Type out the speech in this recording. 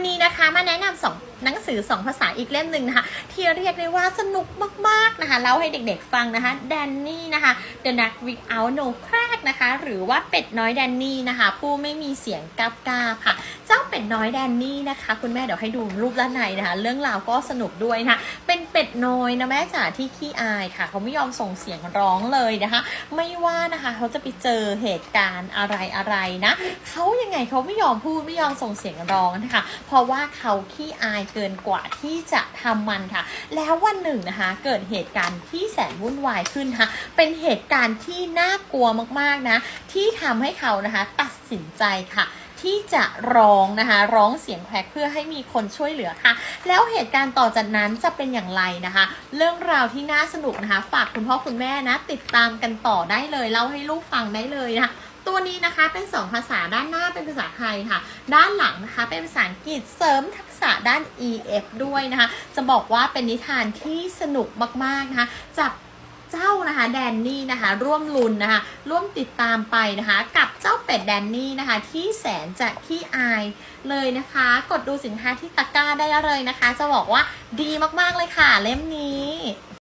วันนี้นะคะมาแนะนำสองหนังสือสองภาษาอีกเล่มหนึ่งนะคะ ที่เรียกได้ว่าสนุกมากๆนะคะเล่าให้เด็กๆฟังนะคะแดนนี่นะคะ The Nut Without No Crack นะคะ หรือว่าเป็ดน้อยแดนนี่นะคะ ผู้ไม่มีเสียงกาบกาค่ะ เจ้าเป็ดน้อยแดนนี่นะคะ คุณแม่เดี๋ยวให้ดูรูปด้านในนะคะ เรื่องราวก็สนุกด้วยนะคะเป็นเป็ดน้อยนะแม่จ๋าที่ขี้อายค่ะ เขาไม่ยอมส่งเสียงร้องเลยนะคะ ไม่ว่านะคะเขาจะไปเจอเหตุการณ์อะไรอะไรนะเขายังไงเขาไม่ยอมพูดไม่ยอมส่งเสียงร้องนะคะ เพราะว่าเขาขี้อายเกินกว่าที่จะทำมันค่ะ แล้ววันหนึ่งนะคะ เกิดเหตุการณ์ที่แสนวุ่นวายขึ้นค่ะ เป็นเหตุการณ์ที่น่ากลัวมากๆนะ ที่ทำให้เขานะคะ ตัดสินใจค่ะ ที่จะร้องนะคะ ร้องเสียงแควกเพื่อให้มีคนช่วยเหลือค่ะ แล้วเหตุการณ์ต่อจากนั้นจะเป็นอย่างไรนะคะ เรื่องราวที่น่าสนุกนะคะ ฝากคุณพ่อคุณแม่นะ ติดตามกันต่อได้เลยเล่าให้ลูกฟังได้เลยนะคะตัวนี้นะคะเป็น 2 ภาษาด้านหน้าเป็นภาษาไทยค่ะ ด้านหลังนะคะเป็นภาษาอังกฤษเสริมทักษะด้าน EF ด้วยนะคะ จะบอกว่าเป็นนิทานที่สนุกมากๆนะคะจาก เจ้านะคะแดนนี่นะคะร่วมลุ้นนะคะร่วมติดตามไปนะคะ กับเจ้าเป็ดแดนนี่นะคะ ที่แสนจะขี้อายเลยนะคะ กดดูสินค้าที่ตะกร้าได้เลยนะคะ จะบอกว่าดีมากๆเลยค่ะเล่มนี้